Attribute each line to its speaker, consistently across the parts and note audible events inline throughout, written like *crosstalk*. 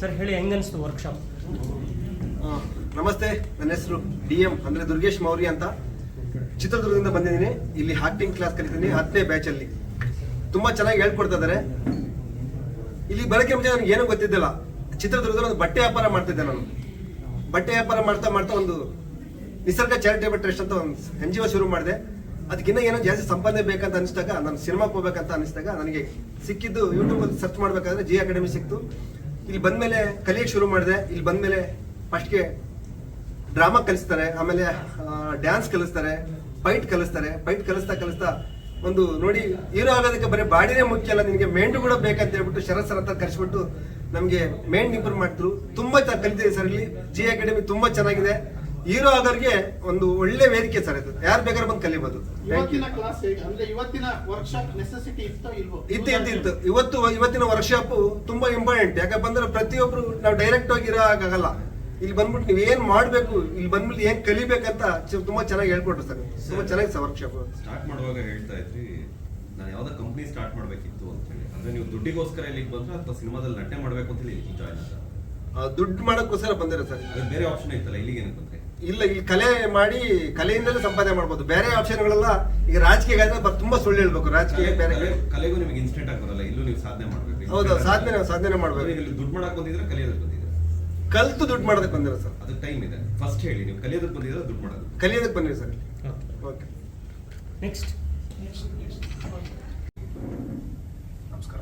Speaker 1: Sir ಹೇಳಿ ಹೆಂಗನ್ಸ್ತು workshop
Speaker 2: ಆ, ನಮಸ್ತೆ ನನ್ನ ಹೆಸರು ಡಿ ಎಂ ಅಂದ್ರೆ ದುರ್ಗೇಶ್ ಮೌರ್ಯ ಅಂತ. ಚಿತ್ರದುರ್ಗದಿಂದ ಬಂದಿದ್ದೀನಿ. ಇಲ್ಲಿ ಆಕ್ಟಿಂಗ್ ಕ್ಲಾಸ್ ಕಲಿತೀನಿ ಹತ್ತನೇ ಬ್ಯಾಚ್ ಅಲ್ಲಿ. ತುಂಬಾ ಚೆನ್ನಾಗಿ ಹೇಳ್ಕೊಡ್ತಾ ಇದ್ದಾರೆ. ಇಲ್ಲಿ ಬರೋಕ್ಕೆ ಮುಂಚೆ ನನಗೆ ಏನೂ ಗೊತ್ತಿದ್ದಿಲ್ಲ. ಚಿತ್ರದುರ್ಗದಲ್ಲಿ ಒಂದು ಬಟ್ಟೆ ವ್ಯಾಪಾರ ಮಾಡ್ತಿದ್ದೆ ನಾನು. ಬಟ್ಟೆ ವ್ಯಾಪಾರ ಮಾಡ್ತಾ ಮಾಡ್ತಾ ಒಂದು ನಿಸರ್ಗ ಚಾರಿಟೇಬಲ್ ಟ್ರಸ್ಟ್ ಅಂತ ಒಂದು ಎನ್ ಜಿ ಒ ಶುರು ಮಾಡಿದೆ. ಅದಕ್ಕಿಂತ ಏನೋ ಜಾಸ್ತಿ ಸಂಪಾದನೆ ಬೇಕಂತ ಅನಿಸಿದಾಗ, ನಾನು ಸಿನಿಮಾಕ್ಕೆ ಹೋಗ್ಬೇಕಂತ ಅನಿಸಿದಾಗ ನನಗೆ ಸಿಕ್ಕಿದ್ದು ಯೂಟ್ಯೂಬಲ್ಲಿ ಸರ್ಚ್ ಮಾಡಬೇಕಾದ್ರೆ ಜಿ ಅಕಾಡೆಮಿ ಸಿಕ್ತು. ಇಲ್ಲಿ ಬಂದ್ಮೇಲೆ ಕಲಿಯಕ್ಕೆ ಶುರು ಮಾಡಿದೆ. ಇಲ್ಲಿ ಬಂದ್ಮೇಲೆ ಫಸ್ಟ್ಗೆ ಡ್ರಾಮಾ ಕಲಿಸ್ತಾರೆ. ಆಮೇಲೆ ಡ್ಯಾನ್ಸ್ ಕಲಿಸ್ತಾರೆ. ಫೈಟ್ ಕಲಿಸ್ತಾರೆ. ಫೈಟ್ ಕಲಿಸ್ತಾ ಕಲಿಸ್ತಾ ಒಂದು ನೋಡಿ ಹೀರೋ ಆಗೋದಕ್ಕೆ ಬರೀ ಬಾಡಿನೇ ಮುಖ್ಯ ಅಲ್ಲ. ನಿನಗೆ ಮೇಂಡು ಕೂಡ ಬೇಕಂತ ಹೇಳ್ಬಿಟ್ಟು ಶರತ್ ಸರ್ ಅಂತ ಕರೆಸ್ಬಿಟ್ಟು ನಮಗೆ ಮೇಂಡ್ ಇಂಪ್ರೂವ್ ಮಾಡಿದ್ರು ತುಂಬಾ ಕಲಿತಿದೆ ಸರ್ ಇಲ್ಲಿ. ಜಿ ಅಕಾಡೆಮಿ ತುಂಬಾ ಚೆನ್ನಾಗಿದೆ. ಹೀರೋ ಆಗೋರಿಗೆ ಒಂದು ಒಳ್ಳೆ ವೇದಿಕೆ ಸರ್ ಇದು. ಯಾರು ಬೇಕಾದ್ರೂ ಬಂದು ಕಲಿಬಹುದು.
Speaker 3: ಇವತ್ತಿನ ಕ್ಲಾಸ್ ಅಂದ್ರೆ ಇವತ್ತಿನ ವರ್ಕ್ಶಾಪ್ ನೆಸೆಸಿಟಿ ಇತ್ತೋ ಇಲ್ವೋ?
Speaker 2: ಇತ್ತು ಇತ್ತು ಇತ್ತು. ಇವತ್ತು ಇವತ್ತಿನ ವರ್ಕ್ಶಾಪ್ ತುಂಬಾ ಇಂಪಾರ್ಟೆಂಟ್ ಯಾಕಂದ್ರೆ ಪ್ರತಿಯೊಬ್ರು ನಾವು ಡೈರೆಕ್ಟ್ ಆಗಿ ಇರೋ ಆಗಲ್ಲ ಇಲ್ಲಿ ಬಂದ್ಬಿಟ್ಟು ನೀವು ಏನ್ ಮಾಡ್ಬೇಕು ಇಲ್ಲಿ ಬಂದ್ಬಿಟ್ಟು ಏನ್ ಕಲಿಬೇಕಂತ ಚ- ತುಂಬಾ ಚೆನ್ನಾಗಿ ಹೇಳ್ಕೊಟ್ರು ಸರ್. ತುಂಬಾ ಚೆನ್ನಾಗಿ ಸರ್ ವರ್ಕ್ಶಾಪ್
Speaker 4: ಸ್ಟಾರ್ಟ್ ಮಾಡುವಾಗ ಹೇಳ್ತಾ ಇದ್ರಿ ನಾನು ಯಾವ್ದೋ ಕಂಪ್ನಿ ಸ್ಟಾರ್ಟ್ ಮಾಡ್ಬೇಕಿತ್ತು ಅಂತ ಹೇಳಿ. ಅಂದ್ರೆ ನೀವು ದುಡ್ಡಿಗೋಸ್ಕರ ಇಲ್ಲಿ ಬಂದ್ರೆ ಅಥವಾ ಸಿನಿಮಾದಲ್ಲಿ ನಟನೆ ಮಾಡ್ಬೇಕು ಅಂತ ಹೇಳಿ ಜಾಯ್ನ್
Speaker 2: ದುಡ್ಡು ಮಾಡೋಕ್ಕೋಸ್ಕರ ಬಂದಿರೋ ಸರ್.
Speaker 4: ಬೇರೆ ಆಪ್ಷನ್ ಐತಲ್ಲ ಇಲ್ಲಿಗೆ ಏನಕ್ಕೆ ಬಂದ್ರೆ
Speaker 2: ಇಲ್ಲ ಇಲ್ಲಿ ಕಲೆ ಮಾಡಿ ಕಲೆಯಿಂದಲೇ ಸಂಪಾದನೆ ಮಾಡ್ಬೋದು. ಬೇರೆ ಆಪ್ಷನ್ಗಳೆಲ್ಲ ಈಗ ರಾಜಕೀಯ ತುಂಬಾ ಸುಳ್ಳು ಹೇಳ್ಬೇಕು. ರಾಜಕೀಯ ಬೇರೆ
Speaker 4: ಕಲೆ- ಕಲೆಗೂ ನಿಮಗೆ ಇನ್ಸ್ಟೆಂಟ್ ಆಗಿ ಬರಲ್ಲ. ಇಲ್ಲೂ ನೀವು ಸಾಧನೆ ಮಾಡ್ಬೇಕು.
Speaker 2: ಹೌದು ಸಾಧನೆ ಸಾಧನೆ ಮಾಡ್ಬೇಕು.
Speaker 4: ಇಲ್ಲಿ ದುಡ್ಡು ಮಾಡಕ್ ಬಂದಿದ್ರೆ ಕಲಿಯೋದಕ್ಕೆ ಬಂದಿದ್ರೆ
Speaker 2: ಕಲ್ತು ದುಡ್ಡು ಮಾಡೋದಕ್ಕೆ ಬಂದಿರ ಸರ್?
Speaker 4: ಅದು ಟೈಮ್ ಇದೆ. ಫಸ್ಟ್ ಹೇಳಿ ನೀವು ಕಲಿಯೋದಕ್ಕೆ ಬಂದಿದ್ರೆ ದುಡ್ಡು ಮಾಡೋದು.
Speaker 2: ಕಲಿಯೋದಕ್ಕೆ ಬಂದಿರಿ ಸರ್? ಓಕೆ
Speaker 1: ನೆಕ್ಸ್ಟ್
Speaker 5: ನಮಸ್ಕಾರ.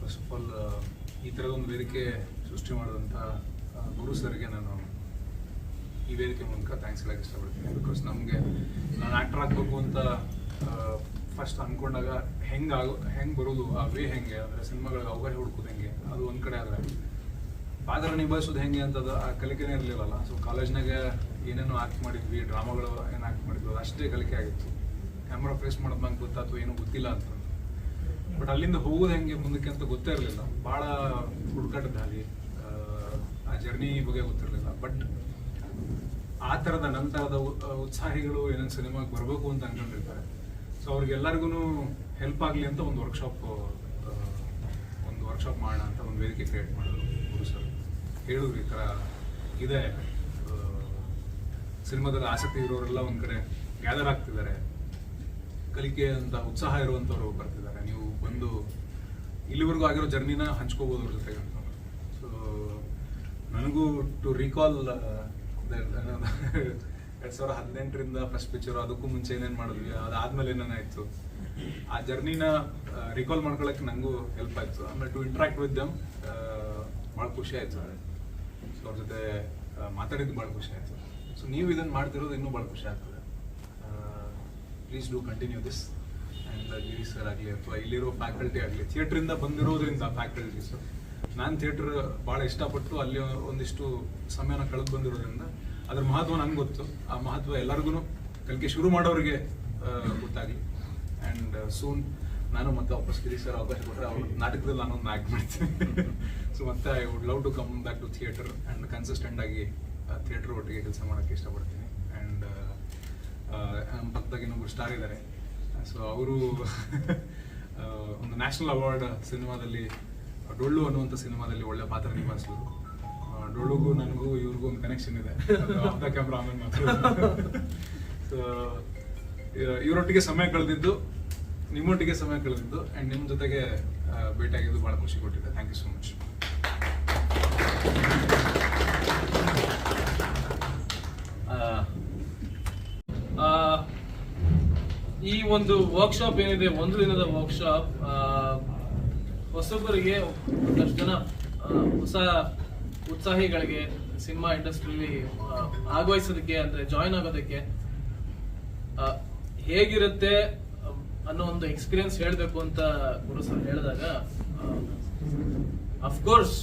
Speaker 5: ಫಸ್ಟ್ ಆಫ್ ಆಲ್ ಈ ಥರದ ಒಂದು ವೇದಿಕೆ ಸೃಷ್ಟಿ ಮಾಡಿದಂಥ ಗುರು ಸರ್ಗೆ ನಾನು ಈ ವೇದಿಕೆ ಮೂಲಕ ಥ್ಯಾಂಕ್ಸ್ ಹೇಳಕ್ಕೆ ಇಷ್ಟಪಡ್ತೀನಿ. ಬಿಕಾಸ್ ನಮಗೆ ನಾನು ಆ್ಯಕ್ಟರ್ ಆಗಬೇಕು ಅಂತ ಫಸ್ಟ್ ಅಂದ್ಕೊಂಡಾಗ ಹೆಂಗೆ ಆಗೋ, ಹೆಂಗೆ ಬರೋದು, ಆ ವೇ ಹೆಂಗೆ? ಅಂದರೆ ಸಿನಿಮಾಗಳಿಗೆ ಅವಕಾಶ ಹುಡುಕೋದು ಹೆಂಗೆ? ಅದು ಒಂದು ಕಡೆ ಆದರೆ. ಪಾತ್ರ ನಿಭಾಯಿಸೋದು ಹೆಂಗೆ ಅಂತದ ಆ ಕಲಿಕೆನೇ ಇರಲಿಲ್ಲಲ್ಲ. ಸೊ ಕಾಲೇಜ್ನಾಗ ಏನೇನು ಆಕ್ಟ್ ಮಾಡಿದ್ವಿ ಡ್ರಾಮಾಗಳು ಏನು ಆಕ್ಟ್ ಮಾಡಿದ್ವಿ ಅಷ್ಟೇ ಕಲಿಕೆ ಆಗಿತ್ತು. ಕ್ಯಾಮ್ರಾ ಫೇಸ್ ಮಾಡೋದು ನಂಗೆ ಗೊತ್ತಾಯ್ತು, ಏನೂ ಗೊತ್ತಿಲ್ಲ ಅಂತ. ಬಟ್ ಅಲ್ಲಿಂದ ಹೋಗೋದು ಹೆಂಗೆ ಮುಂದಕ್ಕೆ ಅಂತ ಗೊತ್ತೇ ಇರಲಿಲ್ಲ. ಭಾಳ ಹುಡುಕಾಟದ ಹಾಗೆ, ಆ ಜರ್ನಿ ಬಗ್ಗೆ ಗೊತ್ತಿರಲಿಲ್ಲ. ಬಟ್ ಆ ಥರದ ನಂತರದ ಉತ್ಸಾಹಿಗಳು ಏನೇನು ಸಿನಿಮಾಗೆ ಬರಬೇಕು ಅಂತ ಅನ್ಕೊಂಡಿರ್ತಾರೆ. ಸೊ ಅವ್ರಿಗೆಲ್ಲರಿಗೂ ಹೆಲ್ಪ್ ಆಗಲಿ ಅಂತ ಒಂದು ವರ್ಕ್ಶಾಪ್ ಒಂದು ವರ್ಕ್ಶಾಪ್ ಮಾಡೋಣ ಅಂತ ಒಂದು ವೇದಿಕೆ ಕ್ರಿಯೇಟ್ ಮಾಡಿದ್ರು ಗುರು ಸರ್ ಹೇಳಿದ್ರು ಈ ಥರ ಇದೆ. ಸಿನಿಮಾದಲ್ಲಿ ಆಸಕ್ತಿ ಇರೋರೆಲ್ಲ ಒಂದು ಕಡೆ ಗ್ಯಾದರ್ ಆಗ್ತಿದ್ದಾರೆ. ಕಲಿಕೆ ಅಂತ ಉತ್ಸಾಹ ಇರುವಂಥವ್ರು ಬರ್ತಿದ್ದಾರೆ. ನೀವು ಬಂದು ಇಲ್ಲಿವರೆಗೂ ಆಗಿರೋ ಜರ್ನಿನ ಹಂಚ್ಕೋಬೋದು ಅವ್ರ ಜೊತೆಗೆ ಅಂತ. ಸೊ ನನಗೂ ಟು ರೀಕಾಲ್ ಎರಡ್ ಸಾವಿರ ಹದಿನೆಂಟರಿಂದ ಫಸ್ಟ್ ಪಿಕ್ಚರ್ ಅದಕ್ಕೂ ಮುಂಚೆ ಏನೇನು ಮಾಡಿದ್ವಿ, ಅದಾದ್ಮೇಲೆ ಏನೇನಾಯ್ತು? ಆ ಜರ್ನಿನ ರಿಕಾಲ್ ಮಾಡ್ಕೊಳಕ್ಕೆ ನನಗೂ ಹೆಲ್ಪ್ ಆಯ್ತು. ಆಮೇಲೆ ಟು ಇಂಟ್ರಾಕ್ಟ್ ವಿತ್ ದಮ್ ಭಾಳ ಖುಷಿ ಆಯ್ತು. ಸೊ ಅವ್ರ ಜೊತೆ ಮಾತಾಡಿದ್ದು ಭಾಳ ಖುಷಿ ಆಯ್ತು. ಸೊ ನೀವು ಇದನ್ನು ಮಾಡ್ತಿರೋದು ಇನ್ನೂ ಭಾಳ ಖುಷಿ ಆಗ್ತದೆ. Please do continue this and Girish sir ಆಗಲಿ ಅಥವಾ ಇಲ್ಲಿರೋ ಫ್ಯಾಕಲ್ಟಿ ಆಗಲಿ ಥಿಯೇಟ್ರಿಂದ ಬಂದಿರೋದ್ರಿಂದ ಫ್ಯಾಕಲ್ಟೀಸು ನಾನು ಥಿಯೇಟ್ರ್ ಭಾಳ ಇಷ್ಟಪಟ್ಟು ಅಲ್ಲಿ ಒಂದಿಷ್ಟು ಸಮಯನ ಕಳೆದು ಬಂದಿರೋದ್ರಿಂದ ಅದ್ರ ಮಹತ್ವ ನಂಗೆ ಗೊತ್ತು. ಆ ಮಹತ್ವ ಎಲ್ಲರಿಗೂ ಕಲಿಕೆ ಶುರು ಮಾಡೋರಿಗೆ ಗೊತ್ತಾಗಲಿ. ಆ್ಯಂಡ್ ಸೂನ್ ನಾನು ಮತ್ತೆ ವಾಪಸ್ ಗಿರೀಶ್ ಸರ್ ಅವಕಾಶ ಕೊಟ್ಟರೆ ಅವ್ರ ನಾಟಕದಲ್ಲಿ ನಾನೊಂದು ಆ್ಯಕ್ಟ್ ಮಾಡ್ತೀನಿ. ಸೊ ಮತ್ತೆ I would love to come back to theatre and consistent ಆಗಿ ಥಿಯೇಟರ್ ಒಟ್ಟಿಗೆ ಕೆಲಸ ಮಾಡೋಕ್ಕೆ ಇಷ್ಟಪಡ್ತೀನಿ. ಆ್ಯಂಡ್ ನಮ್ಮ ಪಕ್ಕದಾಗ ಇನ್ನೊಬ್ರು ಸ್ಟಾರ್ ಇದ್ದಾರೆ ಸೊ ಅವರು ಒಂದು ನ್ಯಾಷನಲ್ ಅವಾರ್ಡ್ ಸಿನಿಮಾದಲ್ಲಿ ಡೊಳ್ಳು ಅನ್ನುವಂಥ ಸಿನಿಮಾದಲ್ಲಿ ಒಳ್ಳೆ ಪಾತ್ರ ನಿಭಾಯಿಸಿದ್ರು. ಡೊಳ್ಳುಗೂ ನನಗೂ ಇವ್ರಿಗೂ ಒಂದು ಕನೆಕ್ಷನ್ ಇದೆ. ಕ್ಯಾಮ್ರಾ ಆಮೇಲೆ ಮಾತ್ರ. ಸೊ ಇವರೊಟ್ಟಿಗೆ ಸಮಯ ಕಳೆದಿದ್ದು, ನಿಮ್ಮೊಟ್ಟಿಗೆ ಸಮಯ ಕಳೆದಿದ್ದು ಆ್ಯಂಡ್ ನಿಮ್ಮ ಜೊತೆಗೆ ಭೇಟಿಯಾಗಿದ್ದು ಭಾಳ ಖುಷಿ ಕೊಟ್ಟಿದೆ. ಥ್ಯಾಂಕ್ ಯು ಸೊ ಮಚ್
Speaker 6: ಈ ಒಂದು ವರ್ಕ್ಶಾಪ್ ಏನಿದೆ, ಒಂದು ದಿನದ ವರ್ಕ್ಶಾಪ್ ಹೊಸಬರಿಗೆ ಒಂದಷ್ಟು ಜನ ಹೊಸ ಉತ್ಸಾಹಿಗಳಿಗೆ, ಸಿನಿಮಾ ಇಂಡಸ್ಟ್ರಿಲಿ ಭಾಗವಹಿಸೋದಕ್ಕೆ ಅಂದ್ರೆ ಜಾಯಿನ್ ಆಗೋದಕ್ಕೆ ಹೇಗಿರುತ್ತೆ ಅನ್ನೋ ಒಂದು ಎಕ್ಸ್ಪೀರಿಯನ್ಸ್ ಹೇಳಬೇಕು ಅಂತ ಗುರು ಸರ್ ಹೇಳಿದಾಗ of course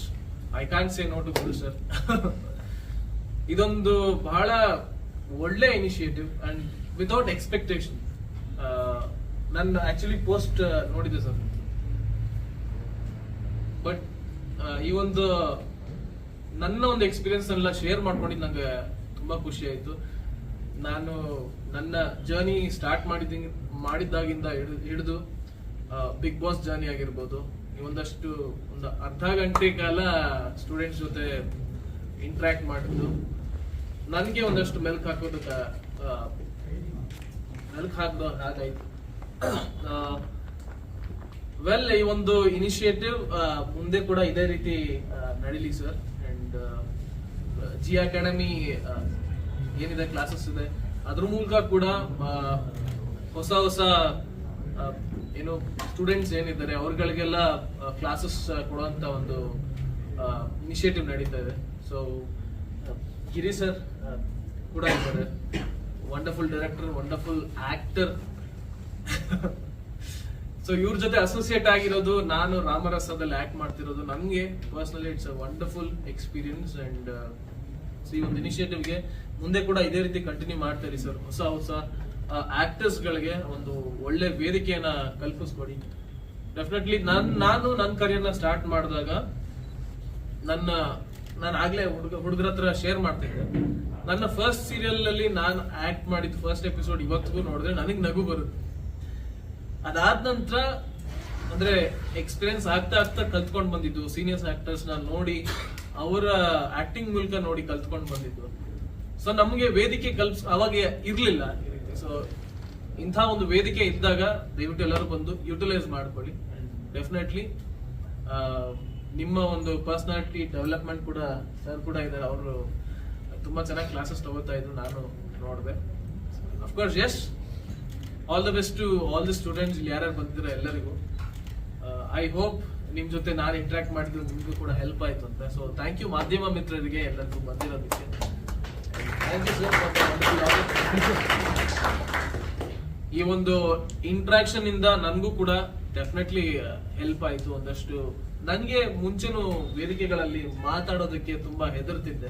Speaker 6: I can say no to Guru sir *laughs* ಇದೊಂದು ಬಹಳ ಒಳ್ಳೆ ಇನಿಷಿಯೇಟಿವ್ ಅಂಡ್ ವಿತೌಟ್ ಎಕ್ಸ್ಪೆಕ್ಟೇಷನ್ ನನ್ನ ಆಕ್ಚುಲಿ ಪೋಸ್ಟ್ ನೋಡಿದೆ ಸರ್ ಬಟ್ ಈ ಒಂದು ನನ್ನ ಒಂದು ಎಕ್ಸ್ಪೀರಿಯನ್ಸ್ ಎಲ್ಲ ಶೇರ್ ಮಾಡ್ಕೊಂಡಿದ್ದು ನಂಗೆ ತುಂಬಾ ಖುಷಿ ಆಯ್ತು. ನಾನು ನನ್ನ ಜರ್ನಿ ಸ್ಟಾರ್ಟ್ ಮಾಡಿದ ಮಾಡಿದ್ದಾಗಿಂದ ಹಿಡಿದು ಬಿಗ್ ಬಾಸ್ ಜರ್ನಿ ಆಗಿರ್ಬೋದು. ಒಂದಷ್ಟು ಒಂದು ಅರ್ಧ ಗಂಟೆ ಕಾಲ ಸ್ಟೂಡೆಂಟ್ಸ್ ಜೊತೆ ಇಂಟ್ರಾಕ್ಟ್ ಮಾಡಿದ್ದು. ನನಗೆ ಒಂದಷ್ಟು ಮೆಲ್ಕ್ ಹಾಕೋದಕ್ಕೆ ಮೆಲ್ಕ್ ಹಾಕ್ದ ಹಾಗಾಯ್ತು. ವೆಲ್ ಈ ಒಂದು ಇನಿಷಿಯೇಟಿವ್ ಮುಂದೆ ಕೂಡ ಇದೇ ರೀತಿ ನಡೀಲಿ ಸರ್ ಅಂಡ್ ಜಿ ಅಕಾಡೆಮಿ ಏನಿದೆ ಕ್ಲಾಸಸ್ ಇದೆ. ಅದ್ರ ಮೂಲಕ ಕೂಡ ಹೊಸ ಹೊಸ ಏನು ಸ್ಟೂಡೆಂಟ್ಸ್ ಏನಿದ್ದಾರೆ, ಅವ್ರಗಳಿಗೆಲ್ಲ ಕ್ಲಾಸಸ್ ಕೊಡುವಂತ ಒಂದು ಇನಿಷಿಯೇಟಿವ್ ನಡೀತಾ ಇದೆ. ಸೊ ಗಿರಿ ಸರ್ ಕೂಡ ಇದ್ದಾರೆ. Wonderful director wonderful actor so ಇವ್ರ ಜೊತೆ ಅಸೋಸಿಯೇಟ್ ಆಗಿರೋದು ನಾನು ರಾಮರಸದಲ್ಲಿ ಆಕ್ಟ್ ಮಾಡ್ತಿರೋದು. ನನಗೆ personally it's a wonderful experience and ಈ ಒಂದು ಇನಿಷಿಯೇಟಿವ್ಗೆ ಮುಂದೆ ಕೂಡ ಇದೇ ರೀತಿ ಕಂಟಿನ್ಯೂ ಮಾಡ್ತಾರೆ ಸರ್ ಹೊಸ ಹೊಸ ಆಕ್ಟರ್ಸ್ ಗಳಿಗೆ ಒಂದು ಒಳ್ಳೆ ವೇದಿಕೆಯನ್ನ ಕಲ್ಪಿಸ್ಕೊಡಿ. ಡೆಫಿನೆಟ್ಲಿ ನನ್, ನಾನು ನನ್ನ ಕರಿಯರ್ನ ಸ್ಟಾರ್ಟ್ ಮಾಡಿದಾಗ ನನ್ನ, ನಾನು ಆಗ್ಲೇ ಹುಡುಗ, ಹುಡುಗರ ಹತ್ರ ಶೇರ್ ಮಾಡ್ತಿದ್ದೆ ನನ್ನ ಫಸ್ಟ್ ಸೀರಿಯಲ್ ಅಲ್ಲಿ ನಾನು ಆಕ್ಟ್ ಮಾಡಿದ ಫಸ್ಟ್ ಎಪಿಸೋಡ್ ಇವತ್ತಿಗೂ ನೋಡಿದ್ರೆ ನನಗೆ ನಗು ಬರುತ್ತೆ. ಅದಾದ ನಂತರ ಅಂದ್ರೆ ಎಕ್ಸ್ಪೀರಿಯನ್ಸ್ ಆಗ್ತಾ ಆಗ್ತಾ ಕಲ್ತ್ಕೊಂಡು ಬಂದಿದ್ದು ಸೀನಿಯರ್ಸ್ ಆಕ್ಟರ್ಸ್ನ ನೋಡಿ, ಅವರ ಆಕ್ಟಿಂಗ್ ಮೂಲಕ ನೋಡಿ ಕಲ್ತ್ಕೊಂಡು ಬಂದಿದ್ದು. ಸೊ ನಮಗೆ ವೇದಿಕೆ ಕಲ್ಪ್ಸ್ ಅವಾಗ ಇರ್ಲಿಲ್ಲ. ಸೊ ಇಂಥ ಒಂದು ವೇದಿಕೆ ಇದ್ದಾಗ ದಯವಿಟ್ಟು ಎಲ್ಲರೂ ಬಂದು ಯುಟಿಲೈಸ್ ಮಾಡ್ಕೊಳ್ಳಿ. ಡೆಫಿನೆಟ್ಲಿ ನಿಮ್ಮ ಒಂದು ಪರ್ಸನಾಲಿಟಿ ಡೆವಲಪ್ಮೆಂಟ್ ಕೂಡ ಸರ್ ಕೂಡ ಇದ್ದಾರೆ. ಅವರು ತುಂಬಾ ಚೆನ್ನಾಗಿ ಕ್ಲಾಸಸ್ ತಗೋತಾ ಇದ್ರು, ನಾನು ನೋಡಿದೆ. Of course yes all the best to all the students ಇಲ್ಲಿ ಯಾರ್ಯಾರು ಬಂದಿರೋ ಎಲ್ಲರಿಗೂ. ಐ ಹೋಪ್ ನಿಮ್ ಜೊತೆ ನಾನು ಇಂಟ್ರಾಕ್ಟ್ ಮಾಡಿದ್ರೆ ನಿಮಗೂ ಕೂಡ ಹೆಲ್ಪ್ ಆಯ್ತು ಅಂತ. ಸೊ ಥ್ಯಾಂಕ್ ಯು ಮಾಧ್ಯಮ ಮಿತ್ರರಿಗೆ ಎಲ್ಲರಿಗೂ ಬಂದಿರೋದಕ್ಕೆ. ಈ ಒಂದು ಇಂಟ್ರಾಕ್ಷನ್ ಇಂದ ನನಗೂ ಕೂಡ ಡೆಫಿನೆಟ್ಲಿ ಹೆಲ್ಪ್ ಆಯ್ತು ಒಂದಷ್ಟು. ನನಗೆ ಮುಂಚೆನೂ ವೇದಿಕೆಗಳಲ್ಲಿ ಮಾತಾಡೋದಕ್ಕೆ ತುಂಬಾ ಹೆದರ್ತಿದ್ದೆ.